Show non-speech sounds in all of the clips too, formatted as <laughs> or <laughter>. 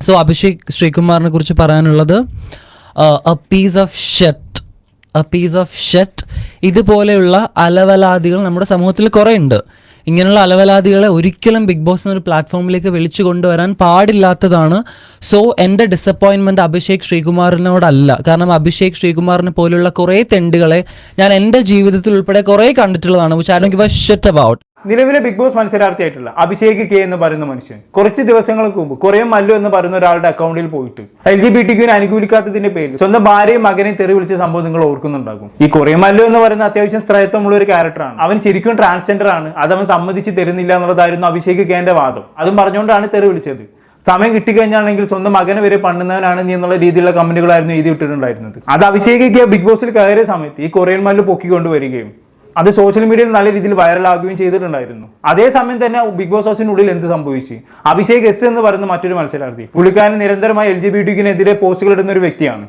So Abhishek ശ്രീകുമാറിനെ കുറിച്ച് പറയാനുള്ളത് a piece of shit a piece of shit ഇതുപോലെയുള്ള അലവലാദികൾ നമ്മുടെ സമൂഹത്തിൽ കുറേ ഉണ്ട് ഇങ്ങനെയുള്ള അലവലാദികളെ ഒരിക്കലും ബിഗ് ബോസ് എന്നൊരു പ്ലാറ്റ്ഫോമിലേക്ക് വിളിച്ചു കൊണ്ടുവരാൻ പാടില്ലാത്തതാണ്. സോ എന്റെ ഡിസപ്പോയിൻമെന്റ് അഭിഷേക് ശ്രീകുമാറിനോടല്ല. കാരണം അഭിഷേക് ശ്രീകുമാറിനെ പോലുള്ള കുറേ തെണ്ടുകളെ ഞാൻ എന്റെ ജീവിതത്തിൽ ഉൾപ്പെടെ കുറേ കണ്ടിട്ടുള്ളതാണ് which I don't give a shit about നിലവിലെ ബിഗ് ബോസ് മത്സരാർത്ഥിയായിട്ടുള്ള അഭിഷേക് കെ എന്ന് പറയുന്ന മനുഷ്യൻ കുറച്ച് ദിവസങ്ങൾക്ക് മുമ്പ് കുറേ മല്ലു എന്ന് പറയുന്ന ഒരാളുടെ അക്കൗണ്ടിൽ പോയിട്ട് എൽ ജി ബി ടിക്കുവിനെ അനുകൂലിക്കാത്തതിന്റെ പേരിൽ സ്വന്തം ഭാര്യയും മകനെയും തെറി വിളിച്ച സംഭവം നിങ്ങൾ ഓർക്കുന്നുണ്ടാകും. ഈ കുറേ മല്ലു എന്ന് പറയുന്ന അത്യാവശ്യം സ്ത്രയത്വമുള്ള ഒരു ക്യാരക്ടറാണ് അവൻ ശരിക്കും ട്രാൻസ്ജെൻഡർ ആണ്. അത് അവൻ സമ്മതിച്ച് തരുന്നില്ല എന്നുള്ളതായിരുന്നു അഭിഷേക് കെന്റെ വാദം. അതും പറഞ്ഞുകൊണ്ടാണ് തെറി വിളിച്ചത്. സമയം കിട്ടിക്കഴിഞ്ഞാണെങ്കിൽ സ്വന്തം മകനെ വരെ പണ്ണുന്നവനാണ് നീ എന്നുള്ള രീതിയിലുള്ള കമന്റുകളായിരുന്നു എഴുതി വിട്ടിട്ടുണ്ടായിരുന്നത് അത് അഭിഷേക് ബിഗ് ബോസിൽ കയറിയ സമയത്ത് ഈ കൊറിയൻ മല്ലു പൊക്കിക്കൊണ്ട് വരികയും അത് സോഷ്യൽ മീഡിയയിൽ നല്ല രീതിയിൽ വൈറലാകുകയും ചെയ്തിട്ടുണ്ടായിരുന്നു. അതേസമയം തന്നെ ബിഗ് ബോസ് ഹൗസിനുള്ളിൽ എന്ത് സംഭവിച്ചു? അഭിഷേക് എസ് എന്ന് പറയുന്ന മറ്റൊരു മത്സരാർത്ഥി. പുള്ളിക്കാരൻ നിരന്തരമായി എൽ ജി ബി ടിക്കിനെതിരെ പോസ്റ്റുകൾ ഇടുന്ന ഒരു വ്യക്തിയാണ്.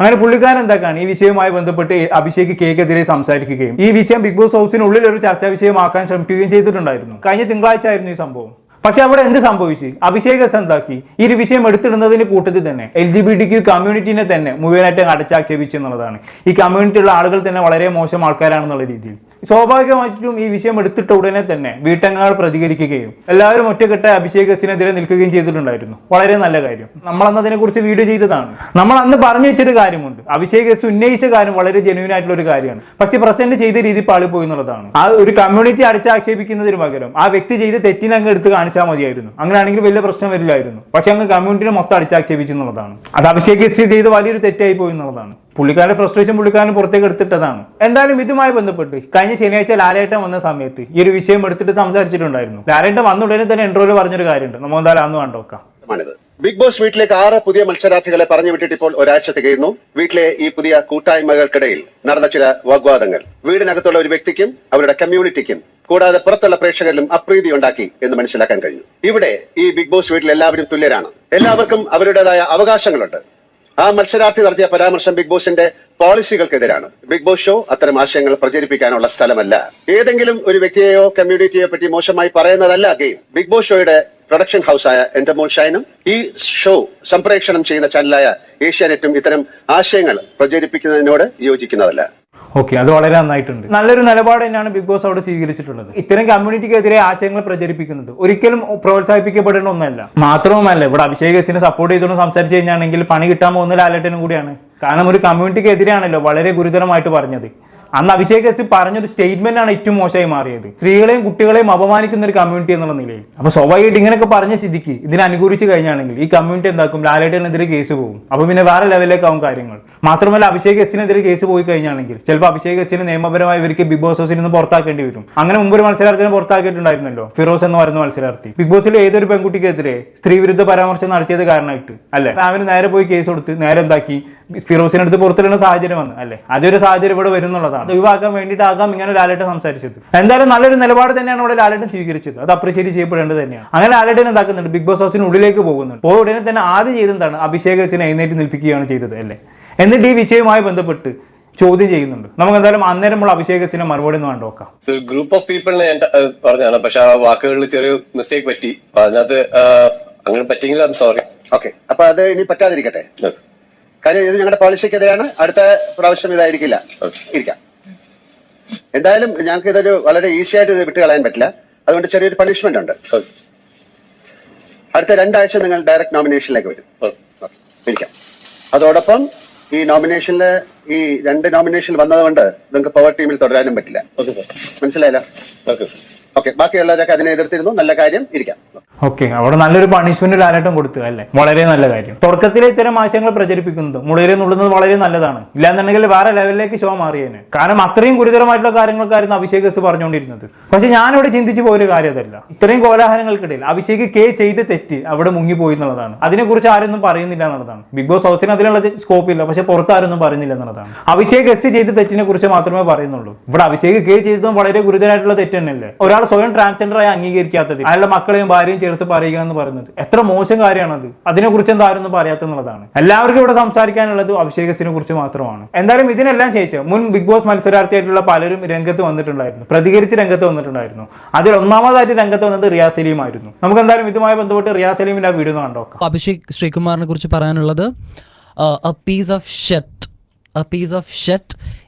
അങ്ങനെ പുള്ളിക്കാരൻ എന്താക്കാണ് ഈ വിഷയവുമായി ബന്ധപ്പെട്ട് അഭിഷേക് കേക്കെതിരെ സംസാരിക്കുകയും ഈ വിഷയം ബിഗ് ബോസ് ഹൗസിനുള്ളിൽ ഒരു ചർച്ചാ വിഷയമാക്കാൻ ശ്രമിക്കുകയും ചെയ്തിട്ടുണ്ടായിരുന്നു. കഴിഞ്ഞ തിങ്കളാഴ്ച ആയിരുന്നു ഈ സംഭവം. പക്ഷെ അവിടെ എന്ത് സംഭവിച്ചു? അഭിഷേക് എസ് എന്താക്കി? ഈ ഒരു വിഷയം എടുത്തിടുന്നതിന് കൂട്ടത്തിൽ തന്നെ എൽ ജി ബി ടി കമ്മ്യൂണിറ്റിനെ തന്നെ മുഴുവനായിട്ട് അടച്ചാക്ഷേപിച്ചു എന്നുള്ളതാണ്. ഈ കമ്മ്യൂണിറ്റിയുള്ള ആളുകൾ തന്നെ വളരെ മോശം ആൾക്കാരാണെന്നുള്ള രീതിയിൽ. സ്വാഭാവികമായിട്ടും ഈ വിഷയം എടുത്തിട്ട ഉടനെ തന്നെ വീട്ടംഗങ്ങൾ പ്രതികരിക്കുകയും എല്ലാവരും ഒറ്റക്കെട്ട അഭിഷേകസിനെതിരെ നിൽക്കുകയും ചെയ്തിട്ടുണ്ടായിരുന്നു. വളരെ നല്ല കാര്യം. നമ്മൾ അന്ന് അതിനെക്കുറിച്ച് വീഡിയോ ചെയ്തതാണ്. നമ്മൾ അന്ന് പറഞ്ഞു വെച്ചൊരു കാര്യമുണ്ട്. അഭിഷേക് എസ് ഉന്നയിച്ച കാര്യം വളരെ ജെന്യൂൻ ആയിട്ടുള്ള ഒരു കാര്യമാണ്. പക്ഷെ പ്രസന്റ് ചെയ്ത രീതി പാളിപ്പോയി എന്നുള്ളതാണ്. ആ ഒരു കമ്മ്യൂണിറ്റി അടിച്ചാക്ഷേപിക്കുന്നതിന് പകരം ആ വ്യക്തി ചെയ്ത തെറ്റിനെ അങ്ങ് എടുത്ത് കാണിച്ചാൽ മതിയായിരുന്നു. അങ്ങനെയാണെങ്കിൽ വലിയ പ്രശ്നം വരില്ലായിരുന്നു. പക്ഷെ അങ്ങ് കമ്മ്യൂണിറ്റിനെ മൊത്തം അടിച്ചാക്ഷേപിച്ചു എന്നുള്ളതാണ്. അത് അഭിഷേക് എസ് ചെയ്ത് വലിയൊരു തെറ്റായി പോയി എന്നുള്ളതാണ്. പുള്ളിക്കാരന്റെ ഫ്രസ്ട്രേഷൻ പുള്ളിക്കാരൻ പുറത്തേക്ക് എടുത്തിട്ടതാണ്. എന്തായാലും ഇതുമായി ബന്ധപ്പെട്ട് കഴിഞ്ഞ ശനിയാഴ്ച ലാലേട്ടൻ വന്ന സമയത്ത് ഈ ഒരു വിഷയം എടുത്തിട്ട് സംസാരിച്ചിട്ടുണ്ടായിരുന്നു. ലാലേട്ടൻ വന്ന ഉടനെ തന്നെ എൻട്രോയിൽ പറഞ്ഞൊരു കാര്യമുണ്ട്. നമ്മൾ എന്തായാലും അന്ന് കണ്ടോക്കാം ബിഗ് ബോസ് വീട്ടിലേക്ക് ആറ് പുതിയ മത്സരാർത്ഥികളെ പറഞ്ഞു വിട്ടിട്ട് ഇപ്പോൾ ഒരാഴ്ച തികയുന്നു വീട്ടിലെ ഈ പുതിയ കൂട്ടായ്മകൾക്കിടയിൽ നടന്ന ചില വാഗ്വാദങ്ങൾ. വീടിനകത്തുള്ള ഒരു വ്യക്തിക്കും അവരുടെ കമ്മ്യൂണിറ്റിക്കും കൂടാതെ പുറത്തുള്ള പ്രേക്ഷകരിലും അപ്രീതി ഉണ്ടാക്കി എന്ന് മനസ്സിലാക്കാൻ കഴിഞ്ഞു. ഇവിടെ ഈ ബിഗ് ബോസ് വീട്ടിൽ എല്ലാവരും തുല്യരാണ്. എല്ലാവർക്കും അവരുടേതായ അവകാശങ്ങളുണ്ട്. ആ മത്സരാർത്ഥി നടത്തിയ പരാമർശം ബിഗ് ബോസിന്റെ പോളിസികൾക്കെതിരാണ്. ബിഗ് ബോസ് ഷോ അത്തരം ആശയങ്ങൾ പ്രചരിപ്പിക്കാനുള്ള സ്ഥലമല്ല. ഏതെങ്കിലും ഒരു വ്യക്തിയെയോ കമ്മ്യൂണിറ്റിയെ പറ്റി മോശമായി പറയുന്നതല്ല ഗെയിം. ബിഗ് ബോസ് ഷോയുടെ പ്രൊഡക്ഷൻ ഹൗസായ എന്റർമോൾ ഷൈനും ഈ ഷോ സംപ്രേക്ഷണം ചെയ്യുന്ന ചാനലായ ഏഷ്യാനെറ്റും ഇത്തരം ആശയങ്ങൾ പ്രചരിപ്പിക്കുന്നതിനോട് യോജിക്കുന്നതല്ല. ഓക്കെ അത് വളരെ നന്നായിട്ടുണ്ട്. നല്ലൊരു നിലപാട് തന്നെയാണ് ബിഗ് ബോസ് അവിടെ സ്വീകരിച്ചിട്ടുള്ളത്. ഇത്തരം കമ്മ്യൂണിറ്റിക്കെതിരെ ആശയങ്ങൾ പ്രചരിപ്പിക്കുന്നത് ഒരിക്കലും പ്രോത്സാഹിപ്പിക്കപ്പെടേണ്ട ഒന്നല്ല. മാത്രവുമല്ല ഇവിടെ അഭിഷേക് എസിനെ സപ്പോർട്ട് ചെയ്തുകൊണ്ട് സംസാരിച്ചു കഴിഞ്ഞാണെങ്കിൽ പണി കിട്ടാൻ പോകുന്ന ലാലേട്ടനും കൂടിയാണ്. കാരണം ഒരു കമ്മ്യൂണിറ്റിക്കെതിരെയാണല്ലോ വളരെ ഗുരുതരമായിട്ട് പറഞ്ഞത്. അന്ന് അഭിഷേക് എസ് പറഞ്ഞൊരു സ്റ്റേറ്റ്മെന്റ് ആണ് ഏറ്റവും മോശമായി മാറിയത്. സ്ത്രീകളെയും കുട്ടികളെയും അപമാനിക്കുന്ന ഒരു കമ്മ്യൂണിറ്റി എന്നുള്ള നിലയിൽ. അപ്പൊ സ്വാഭാവികമായിട്ട് ഇങ്ങനെയൊക്കെ പറഞ്ഞ സ്ഥിതിക്ക് ഇതിനെ അനുകൂലിച്ച് കഴിഞ്ഞാണെങ്കിൽ ഈ കമ്മ്യൂണിറ്റി എന്താക്കും? ലാലേട്ടനെതിരെ കേസ് പോകും. അപ്പൊ പിന്നെ വേറെ ലെവലിലേക്കാവും കാര്യങ്ങൾ. മാത്രമല്ല അഭിഷേക് എസിനെതിരെ കേസ് പോയി കഴിഞ്ഞാണെങ്കിൽ ചിലപ്പോൾ അഭിഷേക് എസിന് നിയമപരമായി ഇവർക്ക് ബിഗ് ബോസ് ഹൗസിൽ നിന്ന് പുറത്താക്കേണ്ടി വരും. അങ്ങനെ മുമ്പ് ഒരു മത്സരാർത്ഥിനെ പുറത്താക്കിയിട്ടുണ്ടായിരുന്നല്ലോ ഫിറോസ് എന്ന് പറയുന്ന മത്സരാർത്ഥി. ബിഗ് ബോസിൽ ഏതൊരു പെൺകുട്ടിക്കെതിരെ സ്ത്രീ വിരുദ്ധ പരാമർശം നടത്തിയത് കാരണമായിട്ട് അല്ലെ? അവന് നേരെ പോയി കേസ് കൊടുത്ത് നേരെ എന്താക്കി? ഫിറോസിന് അടുത്ത് പുറത്തിടുന്ന സാഹചര്യം വന്നു അല്ലെ? അതൊരു സാഹചര്യം ഇവിടെ വരുന്നുള്ളതാണ്. അത് ഒഴിവാക്കാൻ വേണ്ടിയിട്ടാകാം ഇങ്ങനെ ലാലേട്ടൻ സംസാരിച്ചത്. എന്തായാലും നല്ലൊരു നിലപാട് തന്നെയാണ് ഇവിടെ ലാലേട്ടൻ സ്വീകരിച്ചത്. അത് അപ്രീഷിയേറ്റ് ചെയ്യപ്പെടേണ്ടത് തന്നെയാണ്. അങ്ങനെ ലാലേട്ടൻ എന്താക്കുന്നുണ്ട്? ബിഗ് ബോസ് ഹൗസിന് ഉള്ളിലേക്ക് പോകുന്നുണ്ട്. പോയ ഉടനെ തന്നെ ആദ്യം ചെയ്തെന്താണ്? അഭിഷേകത്തിന് എഴുന്നേറ്റ് നിൽപ്പിക്കുകയാണ് ചെയ്തത് അല്ലേ? എന്നിട്ട് ഈ വിഷയവുമായി ബന്ധപ്പെട്ട് ചോദ്യം ചെയ്യുന്നുണ്ട്. നമുക്ക് എന്തായാലും അന്നേരമുള്ള അഭിഷേകത്തിന് മറുപടി ഒന്ന് കണ്ടോക്കാം ഗ്രൂപ്പ് ഓഫ് പീപ്പിൾ ഞാൻ പറഞ്ഞാണ് പറഞ്ഞതാണ്. പക്ഷെ ആ വാക്കുകളിൽ ചെറിയ മിസ്റ്റേക്ക് പറ്റി. അതിനകത്ത് അങ്ങനെ പറ്റിയെങ്കിൽ ഐം സോറി ഓക്കെ അപ്പൊ അത് ഇനി പറ്റാതിരിക്കട്ടെ? കാര്യം ഇത് ഞങ്ങളുടെ പോളിസിക്കെതിരെയാണ് അടുത്ത പ്രാവശ്യം ഇതായിരിക്കില്ല. ഇരിക്കാം. എന്തായാലും ഞങ്ങൾക്ക് ഇതൊരു വളരെ ഈസി ആയിട്ട് ഇത് വിട്ട് കളയാൻ പറ്റില്ല. അതുകൊണ്ട് ചെറിയൊരു പണിഷ്മെന്റ് ഉണ്ട്. അടുത്ത രണ്ടാഴ്ച നിങ്ങൾ ഡയറക്റ്റ് നോമിനേഷനിലേക്ക് വരും. ഇരിക്കാം അതോടൊപ്പം ഈ നോമിനേഷനിൽ ഈ രണ്ട് നോമിനേഷൻ വന്നതുകൊണ്ട് നിങ്ങൾക്ക് പവർ ടീമിൽ തുടരാനും പറ്റില്ല. ഓക്കെ സാർ മനസ്സിലായല്ലോ? ഓക്കെ സാർ ഓക്കെ ബാക്കിയുള്ളവരൊക്കെ അതിനെ എതിർത്തിരുന്നു. നല്ല കാര്യം ഇരിക്കാം. ഓക്കെ അവിടെ നല്ലൊരു പണിഷ്മെന്റ് ലാലേട്ടം കൊടുത്തു അല്ലേ? വളരെ നല്ല കാര്യം. തുടക്കത്തിലെ ഇത്തരം ആശയങ്ങൾ പ്രചരിപ്പിക്കുന്നത് മുളയിലെ നുള്ളുന്നത് വളരെ നല്ലതാണ്. ഇല്ലാന്നുണ്ടെങ്കിൽ വേറെ ലെവലിലേക്ക് ഷോ മാറിയേനെ. കാരണം അത്രയും ഗുരുതരമായിട്ടുള്ള കാര്യങ്ങൾക്കായിരുന്നു അഭിഷേക് എസ് പറഞ്ഞുകൊണ്ടിരുന്നത്. പക്ഷെ ഞാനിവിടെ ചിന്തിച്ചു പോയൊരു കാര്യം അതല്ല. ഇത്രയും കോലാഹലങ്ങൾക്കിടയിൽ അഭിഷേക് കെ ചെയ്ത് തെറ്റ് അവിടെ മുങ്ങിപ്പോയി എന്നുള്ളതാണ്. അതിനെക്കുറിച്ച് ആരൊന്നും പറയുന്നില്ല എന്നുള്ളതാണ്. ബിഗ് ബോസ് ഹൗസിന് അതിനുള്ള സ്കോപ്പ് ഇല്ല. പക്ഷെ പുറത്ത് ആരൊന്നും പറയുന്നില്ല എന്നുള്ളതാണ്. അഭിഷേക് എസ് ചെയ്ത തെറ്റിനെ കുറിച്ച് മാത്രമേ പറയുന്നുള്ളൂ. ഇവിടെ അഭിഷേക് കെ ചെയ്തതും വളരെ ഗുരുതരമായിട്ടുള്ള തെറ്റ് തന്നെയല്ലേ? ഒരാൾ ഒരാൾ സ്വയം ട്രാൻസ്ജെൻഡറായി അംഗീകരിക്കാത്തത് അയാളുടെ മക്കളെയും ഭാര്യയും ചേർത്ത് പറയുക എന്ന് പറയുന്നത് എത്ര മോശം കാര്യമാണത്. അതിനെക്കുറിച്ച് എന്താ ആരും പറയാത്തെന്നുള്ളതാണ് എല്ലാവർക്കും ഇവിടെ സംസാരിക്കാനുള്ളത് അഭിഷേകസിനെ കുറിച്ച് മാത്രമാണ്. എന്തായാലും ഇതിനെല്ലാം ശേഷം മുൻ ബിഗ് ബോസ് മത്സരാർത്ഥിയായിട്ടുള്ള പലരും രംഗത്ത് വന്നിട്ടുണ്ടായിരുന്നു. പ്രതികരിച്ച് രംഗത്ത് വന്നിട്ടുണ്ടായിരുന്നു. അതിൽ ഒന്നാമതായിട്ട് രംഗത്ത് വന്നത് റിയാ സലീം ആയിരുന്നു. നമുക്ക് എന്തായാലും ഇതുമായി ബന്ധപ്പെട്ട് റിയാ സലീമിന്റെ ആ വീഡിയോ കണ്ടോ അഭിഷേക് ശ്രീകുമാറിനെ കുറിച്ച് പറയാനുള്ളത് piece of shit piece of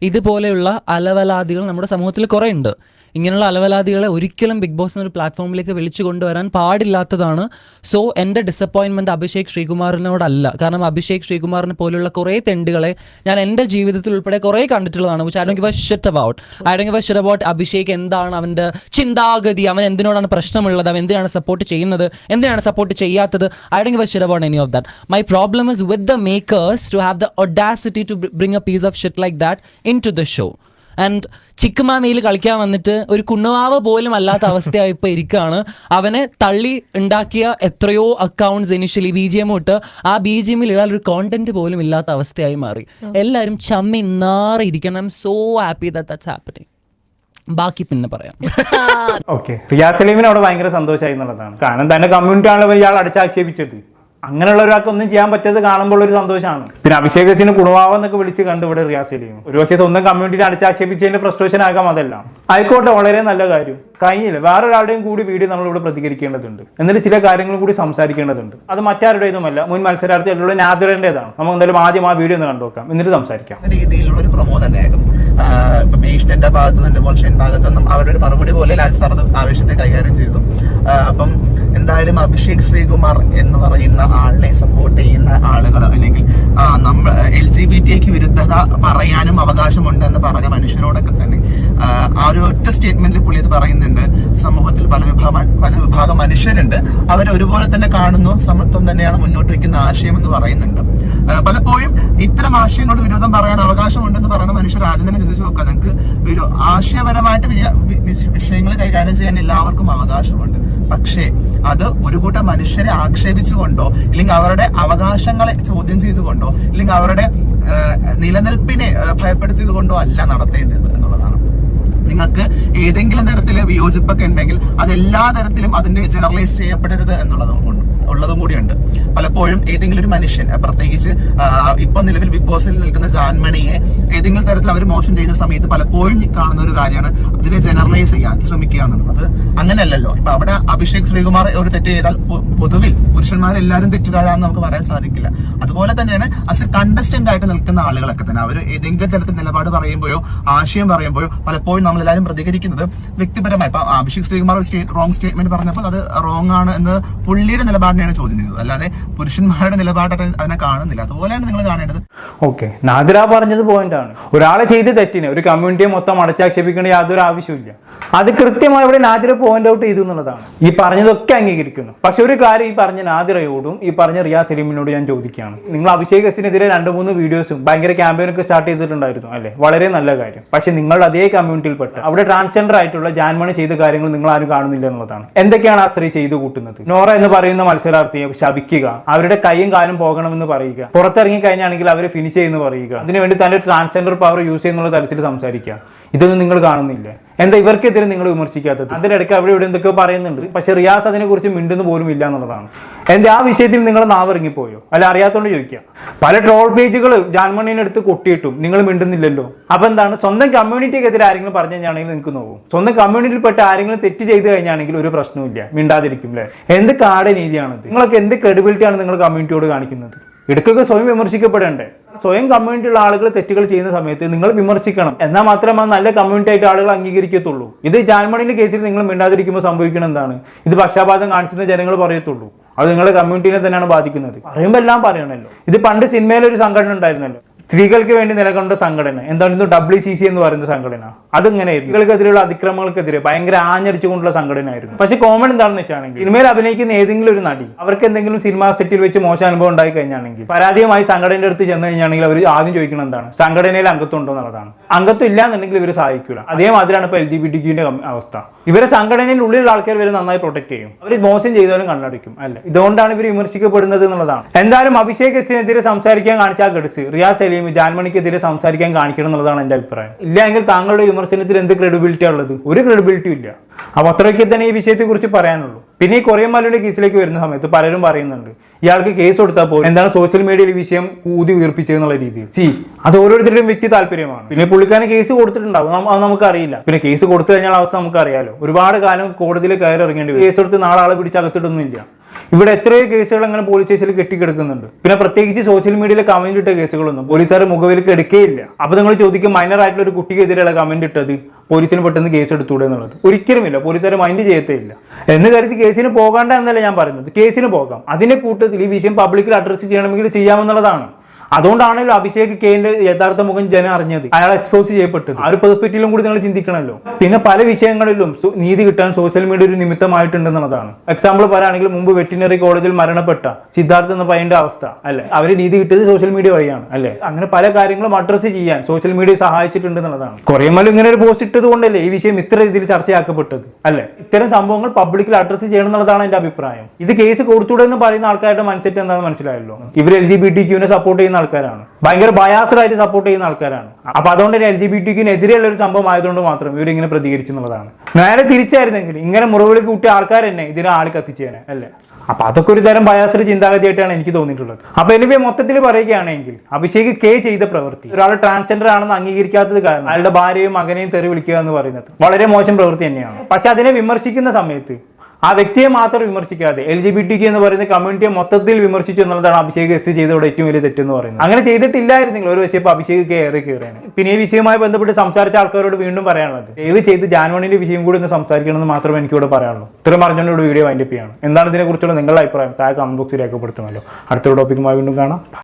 ഇതുപോലെയുള്ള അലവലാദികൾ നമ്മുടെ സമൂഹത്തിൽ കുറേ ഉണ്ട് ഇങ്ങനെയുള്ള അലവലാദികളെ ഒരിക്കലും ബിഗ് ബോസ് എന്നൊരു പ്ലാറ്റ്ഫോമിലേക്ക് വിളിച്ചു കൊണ്ടുവരാൻ പാടില്ലാത്തതാണ്. സോ എന്റെ ഡിസപ്പോയിൻമെന്റ് അഭിഷേക് ശ്രീകുമാറിനോടല്ല. കാരണം അഭിഷേക് ശ്രീകുമാറിനെ പോലുള്ള കുറേ തെണ്ടുകളെ ഞാൻ എന്റെ ജീവിതത്തിൽ ഉൾപ്പെടെ കുറേ കണ്ടിട്ടുള്ളതാണ്. പക്ഷേ I do give a shit about I do give a shit about Abhishek എന്താണ് അവന്റെ ചിന്താഗതി അവൻ എന്തിനോടാണ് പ്രശ്നമുള്ളത് അവൻ എന്തിനാണ് സപ്പോർട്ട് ചെയ്യുന്നത് എന്തിനാണ് സപ്പോർട്ട് ചെയ്യാത്തത്. I do give a shit about any of that my problem is with the makers to have the audacity to bring a piece of shit like that into the show and ചിക്കുമാമയിൽ കളിക്കാൻ വന്നിട്ട് ഒരു കുണ്ണവാവ് പോലും അല്ലാത്ത അവസ്ഥയായി ഇപ്പോൾ ഇരിക്കുകയാണ് അവനെ തള്ളി ഉണ്ടാക്കിയ എത്രയോ accounts initially B G M ഇട്ട് ആ ബി ജി എമ്മിൽ ഇടാൻ ഒരു കോണ്ടന്റ് പോലും ഇല്ലാത്ത അവസ്ഥയായി മാറി. എല്ലാവരും ചമ്മി നാറിയിരിക്കണം so happy that that's happening ബാക്കി പിന്നെ പറയാം. <laughs> ഓക്കെ റിയാസ് സലീമിന് അവിടെ ഭയങ്കര സന്തോഷമായി എന്നുള്ളതാണ്. കാരണം തന്റെ കമ്മ്യൂണിറ്റി ആണല്ലോ ഇയാൾ അടിച്ചാക്ഷേപിച്ചത്. അങ്ങനെയുള്ള ഒരാൾക്ക് ഒന്നും ചെയ്യാൻ പറ്റാതെ കാണുമ്പോൾ ഒരു സന്തോഷമാണ്. പിന്നെ അഭിഷേകസിന് കുണുവാവെന്നൊക്കെ വിളിച്ച് കണ്ട് ഇവിടെ റിയാസ് ചെയ്യും ഒരുപക്ഷെ സ്വന്തം കമ്മ്യൂണിറ്റി അടിച്ചാക്ഷേപിച്ചതിന്റെ ഫ്രസ്ട്രേഷൻ ആകാം അതെല്ലാം. ആയിക്കോട്ടെ വളരെ നല്ല കാര്യം. കഴിഞ്ഞില്ല. വേറൊരാളുടെയും കൂടി വീഡിയോ നമ്മളിവിടെ പ്രതികരിക്കേണ്ടതുണ്ട്. എന്നിട്ട് ചില കാര്യങ്ങളും കൂടി സംസാരിക്കേണ്ടതുണ്ട്. അത് മറ്റാരുടേതുമല്ല. മുൻ മത്സരാർത്ഥിയായിട്ടുള്ള നാദിറേണ്ടതാണ് നമുക്ക് എന്തായാലും ആദ്യം ആ വീഡിയോ ഒന്ന് കണ്ടുനോക്കാം. എന്നിട്ട് സംസാരിക്കാം. രീതിയിലുള്ള ഒരു പ്രൊമോ തന്നെയായിരുന്നു. ഇപ്പൊ മേഷ്ണന്റെ ഭാഗത്തു നിന്നും മോൾഷൻ ഭാഗത്തു നിന്നും അവരുടെ ഒരു മറുപടി പോലെ ലാൽ സാർ അത് ആവശ്യത്തെ കൈകാര്യം ചെയ്തു. അപ്പം എന്തായാലും അഭിഷേക് ശ്രീകുമാർ എന്ന് പറയുന്ന ആളിനെ സപ്പോർട്ട് ചെയ്യുന്ന ആളുകൾ അല്ലെങ്കിൽ നമ്മൾ എൽ ജി ബി ടിക്ക് വിരുദ്ധത പറയാനും അവകാശമുണ്ടെന്ന് പറഞ്ഞ മനുഷ്യരോടൊക്കെ തന്നെ ആ ഒരു ഒറ്റ സ്റ്റേറ്റ്മെന്റിൽ പുള്ളി ഇത് പറയുന്നുണ്ട്. സമൂഹത്തിൽ പല വിഭാഗം പല വിഭാഗം മനുഷ്യരുണ്ട്. അവരെ ഒരുപോലെ തന്നെ കാണുന്നു. സമത്വം തന്നെയാണ് മുന്നോട്ട് വയ്ക്കുന്ന ആശയം എന്ന് പറയുന്നുണ്ട്. പലപ്പോഴും ഇത്തരം ആശയങ്ങളോട് വിരോധം പറയാൻ അവകാശമുണ്ടെന്ന് പറയുന്ന മനുഷ്യർ ആദ്യം തന്നെ ചിന്തിച്ചു നോക്കുക. നിങ്ങൾക്ക് ആശയപരമായിട്ട് വിഷയങ്ങൾ കൈകാര്യം ചെയ്യാൻ എല്ലാവർക്കും അവകാശമുണ്ട്. പക്ഷേ അത് ഒരു കൂട്ടം മനുഷ്യരെ ആക്ഷേപിച്ചുകൊണ്ടോ ഇല്ലെങ്കിൽ അവരുടെ അവകാശങ്ങളെ ചോദ്യം ചെയ്തുകൊണ്ടോ ഇല്ലെങ്കിൽ അവരുടെ നിലനിൽപ്പിനെ ഭയപ്പെടുത്തിയത് കൊണ്ടോ അല്ല നടത്തേണ്ടത്. നിങ്ങൾക്ക് ഏതെങ്കിലും തരത്തിൽ വിയോജിപ്പൊക്കെ ഉണ്ടെങ്കിൽ അത് എല്ലാ തരത്തിലും അതിന്റെ ജനറലൈസ് ചെയ്യപ്പെടരുത് എന്നുള്ളതും ഉള്ളതും കൂടിയുണ്ട്. പലപ്പോഴും ഏതെങ്കിലും ഒരു മനുഷ്യൻ പ്രത്യേകിച്ച് ഇപ്പൊ നിലവിൽ ബിഗ് ബോസിൽ നിൽക്കുന്ന ജാൻമണിയെ ഏതെങ്കിലും തരത്തിൽ അവർ മോശം ചെയ്യുന്ന സമയത്ത് പലപ്പോഴും കാണുന്ന ഒരു കാര്യമാണ് അതിനെ ജനറലൈസ് ചെയ്യാൻ ശ്രമിക്കുക എന്നുള്ളത് അങ്ങനെയല്ലല്ലോ. ഇപ്പൊ അവിടെ അഭിഷേക് ശ്രീകുമാർ ഒരു തെറ്റ് ചെയ്താൽ പൊതുവിൽ പുരുഷന്മാരെല്ലാവരും തെറ്റുകാരാണെന്ന് നമുക്ക് പറയാൻ സാധിക്കില്ല. അതുപോലെ തന്നെയാണ് അസ് കണ്ടസ്റ്റന്റ് ആയിട്ട് നിൽക്കുന്ന ആളുകളൊക്കെ തന്നെ. അവർ ഏതെങ്കിലും തരത്തിൽ നിലപാട് പറയുമ്പോഴോ ആശയം പറയുമ്പോഴോ പലപ്പോഴും നമ്മൾ എല്ലാവരും പ്രതികരിക്കുന്നത് വ്യക്തിപരമായി. ഇപ്പൊ അഭിഷേക് ശ്രീകുമാർ റോങ് സ്റ്റേറ്റ്മെന്റ് പറഞ്ഞപ്പോൾ അത് റോങ് ആണ് എന്ന് പുള്ളിയുടെ നിലപാടിനെയാണ് ചോദ്യം ചെയ്തത്. അല്ലാതെ പുരുഷന്മാരുടെ നിലപാടായിട്ട് അതിനെ കാണുന്നില്ല. അതുപോലെയാണ് നിങ്ങൾ കാണേണ്ടത്. ഓക്കെ. നാദിര പറഞ്ഞത് പോയിന്റ് ആണ്. ഒരാളെ ചെയ്ത് തെറ്റിനെ ഒരു കമ്മ്യൂണിറ്റിയെ മൊത്തം അടച്ചാക്ഷേപിക്കേണ്ട യാതൊരു ആവശ്യമില്ല അത് കൃത്യമായി ഇവിടെ നാദിര പോയിന്റ് ഔട്ട് ചെയ്തു എന്നുള്ളതാണ്. ഈ പറഞ്ഞതൊക്കെ അംഗീകരിക്കുന്നു. പക്ഷെ ഒരു കാര്യം ഈ പറഞ്ഞ നാദിറയോടും ഈ പറഞ്ഞ റിയാ സലീമിനോട് ഞാൻ ചോദിക്കുകയാണ്. നിങ്ങൾ അഭിഷേക് ഹസിനെതിരെ രണ്ട് മൂന്ന് വീഡിയോസും ഭയങ്കര ക്യാമ്പയിനൊക്കെ സ്റ്റാർട്ട് ചെയ്തിട്ടുണ്ടായിരുന്നു അല്ലേ? വളരെ നല്ല കാര്യം. പക്ഷെ നിങ്ങൾ അതേ കമ്മ്യൂണിറ്റിയിൽപ്പെട്ട അവിടെ ട്രാൻസ്ജെൻഡർ ആയിട്ടുള്ള ജാൻമണി ചെയ്ത കാര്യങ്ങൾ നിങ്ങൾ ആരും കാണുന്നില്ല എന്നുള്ളതാണ്. എന്തൊക്കെയാണ് ആ സ്ത്രീ ചെയ്തു കൂട്ടുന്നത്? നോറ എന്ന് പറയുന്ന മത്സരാർത്ഥിയെ ശപിക്കുക അവരുടെ കൈയും കാലും പോകണമെന്ന് പറയുക പുറത്തിറങ്ങി കഴിഞ്ഞാണെങ്കിൽ അവരെ ഫിനിഷ് ചെയ്യുന്നു പറയുക അതിനുവേണ്ടി തന്റെ ട്രാൻസ്ജെൻഡർ പവർ യൂസ് ചെയ്യുന്നുള്ള തരത്തിൽ സംസാരിക്കുക. ഇതൊന്നും നിങ്ങൾ കാണുന്നില്ല? എന്താ ഇവർക്കെതിരെ നിങ്ങൾ വിമർശിക്കാത്തത്? അതിനിടയ്ക്ക് അവിടെ ഇവിടെ എന്തൊക്കെയോ പറയുന്നുണ്ട്. പക്ഷെ റിയാസ് അതിനെക്കുറിച്ച് മിണ്ടുന്നു പോലും ഇല്ല എന്നുള്ളതാണ്. എന്താ ആ വിഷയത്തിൽ നിങ്ങൾ നാവിറങ്ങിപ്പോയോ? അല്ല അറിയാത്തോണ്ട് ചോദിക്കാം. പല ട്രോൾ പേജുകൾ ജാൻമണീനെ അടുത്ത് കൊട്ടിയിട്ടും നിങ്ങൾ മിണ്ടുന്നില്ലല്ലോ. അപ്പൊ എന്താണ്? സ്വന്തം കമ്മ്യൂണിറ്റിക്കെതിരെ ആരെങ്കിലും പറഞ്ഞു കഴിഞ്ഞാണെങ്കിൽ നിങ്ങൾക്ക് നോക്കും. സ്വന്തം കമ്മ്യൂണിറ്റിയിൽപ്പെട്ട ആരെങ്കിലും തെറ്റ് ചെയ്ത് കഴിഞ്ഞാണെങ്കിൽ ഒരു പ്രശ്നവും ഇല്ല മിണ്ടാതിരിക്കും അല്ലേ എന്ത് കാട നീതിയാണത് നിങ്ങൾക്ക് എന്ത് ക്രെഡിബിലിറ്റിയാണ് നിങ്ങൾ കമ്മ്യൂണിറ്റിയോട് കാണിക്കുന്നത്? ഇടയ്ക്കൊക്കെ സ്വയം വിമർശിക്കപ്പെടേണ്ടേ? സ്വയം കമ്മ്യൂണിറ്റി ഉള്ള ആളുകൾ തെറ്റുകൾ ചെയ്യുന്ന സമയത്ത് നിങ്ങൾ വിമർശിക്കണം. എന്നാൽ മാത്രമേ നല്ല കമ്മ്യൂണിറ്റി ആയിട്ട് ആളുകൾ അംഗീകരിക്കത്തുള്ളൂ. ഇത് ജാൻമണിന്റെ കേസിൽ നിങ്ങൾ മിണ്ടാതിരിക്കുമ്പോൾ സംഭവിക്കണം എന്താണ്? ഇത് പക്ഷാപാതം കാണിച്ചെന്ന് ജനങ്ങൾ പറയത്തുള്ളൂ. അത് നിങ്ങളുടെ കമ്മ്യൂണിറ്റിനെ തന്നെയാണ് ബാധിക്കുന്നത്. പറയുമ്പോൾ എല്ലാം പറയണല്ലോ. ഇത് പണ്ട് സിനിമയിലൊരു സംഘടന ഉണ്ടായിരുന്നല്ലോ. സ്ത്രീകൾക്ക് വേണ്ടി നിലകൊണ്ട സംഘടന. എന്തായിരുന്നു ഡബ്ല്യു സി സി എന്ന് പറയുന്ന സംഘടന. അതിങ്ങനെയായിരുന്നു? സ്ത്രീകൾക്കെതിരെയുള്ള അതിക്രമങ്ങൾക്കെതിരെ ഭയങ്കര ആഞ്ഞടിച്ചുകൊണ്ടുള്ള സംഘടനയായിരുന്നു. പക്ഷെ കോമൺ എന്താണെന്ന് വെച്ചാണെങ്കിൽ സിനിമയിൽ അഭിനയിക്കുന്ന ഏതെങ്കിലും ഒരു നടി അവർക്ക് എന്തെങ്കിലും സിനിമാ സെറ്റിൽ വെച്ച് മോശം അനുഭവം ഉണ്ടായി കഴിഞ്ഞാണെങ്കിൽ പരാതിയുമായി സംഘടനയുടെ അടുത്ത് ചെന്ന് കഴിഞ്ഞാണെങ്കിൽ അവർ ആദ്യം ചോദിക്കണം എന്താണ്? സംഘടനയിൽ അംഗത്വം ഉണ്ടോ എന്നുള്ളതാണ്. അംഗത്വം ഇല്ല എന്നുണ്ടെങ്കിൽ ഇവർ സഹായിക്കില്ല അതേമാതിരിയാണ് ഇപ്പൊ എൽ ജി ബി ടി ക്യൂന്റെ അവസ്ഥ. ഇവരെ സംഘടനയിൽ ഉള്ളിലുള്ള ആൾക്കാർ ഇവരെ നന്നായി പ്രൊട്ടക്ട് ചെയ്യും. അവർ മോശം ചെയ്താലും കണ്ണടയ്ക്കും അല്ല? ഇതുകൊണ്ടാണ് ഇവർ വിമർശിക്കപ്പെടുന്നത് എന്നുള്ളതാണ്. എന്തായാലും അഭിഷേക് എസിനെതിരെ സംസാരിക്കാൻ കാണിച്ച ആ ഗഡ്സ് റിയാസ് സലീം ധൈര്യം ജാൻമണിക്കെതിരെ സംസാരിക്കാൻ കാണിക്കണം എന്നുള്ളതാണ് എന്റെ അഭിപ്രായം. ഇല്ല എങ്കിൽ താങ്കളുടെ വിമർശനത്തിൽ എന്ത് ക്രെഡിബിലിറ്റി ഉള്ളത്? ഒരു ക്രെഡിബിലിറ്റിയും ഇല്ല. അപ്പോൾ അത്രയ്ക്ക് തന്നെ ഈ വിഷയത്തെക്കുറിച്ച് പറയാനുള്ളൂ. പിന്നെ ഈ കൊറിയൻ മലയുടെ കേസിലേക്ക് വരുന്ന സമയത്ത് പലരും പറയുന്നുണ്ട് ഇയാൾക്ക് കേസ് കൊടുത്താൽ പോലും എന്താണ് സോഷ്യൽ മീഡിയയിൽ ഈ വിഷയം ഊതി ഉയർപ്പിച്ചതെന്നുള്ള രീതിയിൽ? സി അത് ഓരോരുത്തരുടെയും വ്യക്തി താല്പര്യമാണ്. പിന്നെ പുള്ളിക്കാരൻ കേസ് കൊടുത്തിട്ടുണ്ടാവും. അത് നമുക്കറിയില്ല. പിന്നെ കേസ് കൊടുത്തു കഴിഞ്ഞാൽ അവസ്ഥ നമുക്കറിയാലോ. ഒരുപാട് കാലം കോടതിയിൽ കയറി ഇറങ്ങേണ്ടി വരും. കേസ് എടുത്ത് നാളെ ആളെ പിടിച്ച് അകത്തിട്ടൊന്നുമില്ല ഇവിടെ എത്രയോ കേസുകൾ അങ്ങനെ പോലീസ് സ്റ്റേഷനിൽ കെട്ടിക്കിടക്കുന്നുണ്ട്. പിന്നെ പ്രത്യേകിച്ച് സോഷ്യൽ മീഡിയയിൽ കമന്റ് ഇട്ട കേസുകളൊന്നും പോലീസുകാർ മുഖവിലേക്ക് എടുക്കുകയില്ല അപ്പൊ നിങ്ങൾ ചോദിക്കും മൈനർ ആയിട്ടുള്ള ഒരു കുട്ടിക്കെതിരെയുള്ള കമന്റ് ഇട്ടത് പോലീസിന് പെട്ടെന്ന് കേസ് എടുത്തൂടെ എന്നുള്ളത്? ഒരിക്കലുമില്ല. പോലീസുകാർ മൈൻഡ് ചെയ്യത്തേ ഇല്ല എന്ന് കരുതി കേസിന് പോകാണ്ട എന്നല്ല ഞാൻ പറയുന്നത്? കേസിന് പോകാം. അതിന്റെ കൂട്ടത്തിൽ ഈ വിഷയം പബ്ലിക്കിൽ അഡ്രസ്സ് ചെയ്യണമെങ്കിൽ ചെയ്യാമെന്നുള്ളതാണ്. അതുകൊണ്ടാണല്ലോ അഭിഷേക് കെന്റെ യഥാർത്ഥ മുഖം ജനം അറിഞ്ഞത്. അയാൾ എക്സ്പോസ് ചെയ്യപ്പെട്ടത്. ആ ഒരു പെർസ്പെക്റ്റീവിലും കൂടി നിങ്ങൾ ചിന്തിക്കണമല്ലോ. പിന്നെ പല വിഷയങ്ങളിലും നീതി കിട്ടാൻ സോഷ്യൽ മീഡിയ ഒരു നിമിത്തമായിട്ടുണ്ടെന്നുള്ളതാണ്. എക്സാമ്പിൾ പറയുകയാണെങ്കിൽ മുമ്പ് വെറ്റിനറി കോളേജിൽ മരണപ്പെട്ട സിദ്ധാർത്ഥ് എന്ന പയ്യന്റെ അവസ്ഥ അല്ലെ? അവർ നീതി കിട്ടിയത് സോഷ്യൽ മീഡിയ വഴിയാണ് അല്ലെ? അങ്ങനെ പല കാര്യങ്ങളും അഡ്രസ്സ് ചെയ്യാൻ സോഷ്യൽ മീഡിയ സഹായിച്ചിട്ടുണ്ട് എന്നുള്ളതാണ് മല ഇങ്ങനെ ഒരു പോസ്റ്റ് ഇട്ടത് കൊണ്ടല്ലേ ഈ വിഷയം ഇത്ര രീതിയിൽ ചർച്ചയാക്കപ്പെട്ടത് അല്ലെ? ഇത്തരം സംഭവങ്ങൾ പബ്ലിക്കിൽ അഡ്രസ്സ് ചെയ്യണം എന്നുള്ളതാണ് എന്റെ അഭിപ്രായം. ഇത് കേസ് കൊടുത്തൂടെ എന്ന് പറയുന്ന ആൾക്കാരുടെ മൈൻഡ് എന്താണെന്ന് മനസ്സിലായല്ലോ? ഇവർ എൽ ജി ബി ടി ക്യൂനെ സപ്പോർട്ട് ചെയ്യുന്ന ആൾക്കാരാണ്. ഭയങ്കര ബയാസ്ഡ് ആയിട്ട് സപ്പോർട്ട് ചെയ്യുന്ന ആൾക്കാരാണ്. അപ്പൊ അതുകൊണ്ട് തന്നെ എൽ ജി ബി ടിക്കിനെതിരെയുള്ള ഒരു സംഭവം ആയതുകൊണ്ട് മാത്രം ഇവർ ഇങ്ങനെ പ്രതികരിച്ചെന്നുള്ളതാണ് നേരെ തിരിച്ചായിരുന്നെങ്കിൽ ഇങ്ങനെ മുറിവിലേക്ക് കൂട്ടിയ ആൾക്കാർ തന്നെ ഇതിനെ ആൾ കത്തിച്ചേനെ അല്ലേ? അപ്പൊ അതൊക്കെ ഒരു തരം ബയാസ്ഡ് ചിന്താഗതിയായിട്ടാണ് എനിക്ക് തോന്നിയിട്ടുള്ളത്. അപ്പൊ എനിവേ മൊത്തത്തിൽ പറയുകയാണെങ്കിൽ അഭിഷേക് കെ ചെയ്ത പ്രവൃത്തി. ഒരാൾ ട്രാൻസ്ജെൻഡർ ആണെന്ന് അംഗീകരിക്കാത്തത് കാരണം അയാളുടെ ഭാര്യയും മകനെയും തെറി വിളിക്കുക എന്ന് പറയുന്നത് വളരെ മോശം പ്രവൃത്തി തന്നെയാണ്. പക്ഷെ അതിനെ വിമർശിക്കുന്ന സമയത്ത് ആ വ്യക്തിയെ മാത്രം വിമർശിക്കാതെ എൽ ജി ബി ടി എന്ന് പറയുന്ന കമ്മ്യൂണിറ്റിയെ മൊത്തത്തിൽ വിമർശിച്ചു എന്നുള്ളതാണ് അഭിഷേക് എസ് ചെയ്തവിടെ ഏറ്റവും വലിയ തെറ്റെന്ന് പറയുന്നത്. അങ്ങനെ ചെയ്തിട്ടില്ലായിരുന്നെങ്കിൽ ഒരു പക്ഷേ ഇപ്പൊ അഭിഷേക് കയറി കയറിയാണ് പിന്നെ ഈ വിഷയവുമായി ബന്ധപ്പെട്ട് സംസാരിച്ച ആൾക്കാരോട് വീണ്ടും പറയാനുള്ളത് ദയവ് ചെയ്ത് ജാൻവണിന്റെ വിഷയം കൂടി ഒന്ന് സംസാരിക്കണമെന്ന് മാത്രമേ എനിക്കിവിടെ പറയാനുള്ളൂ. ഇത്രയും പറഞ്ഞുകൊണ്ട് വീഡിയോ വൈൻഡപ്പ് ചെയ്യാണ്. എന്താണ് ഇതിനെക്കുറിച്ചുള്ള നിങ്ങളുടെ അഭിപ്രായം? താഴെ കമന്റ് ബോക്സിൽ രേഖപ്പെടുത്തുമല്ലോ. അടുത്ത ടോപ്പിക്കുമായി വീണ്ടും കാണാം.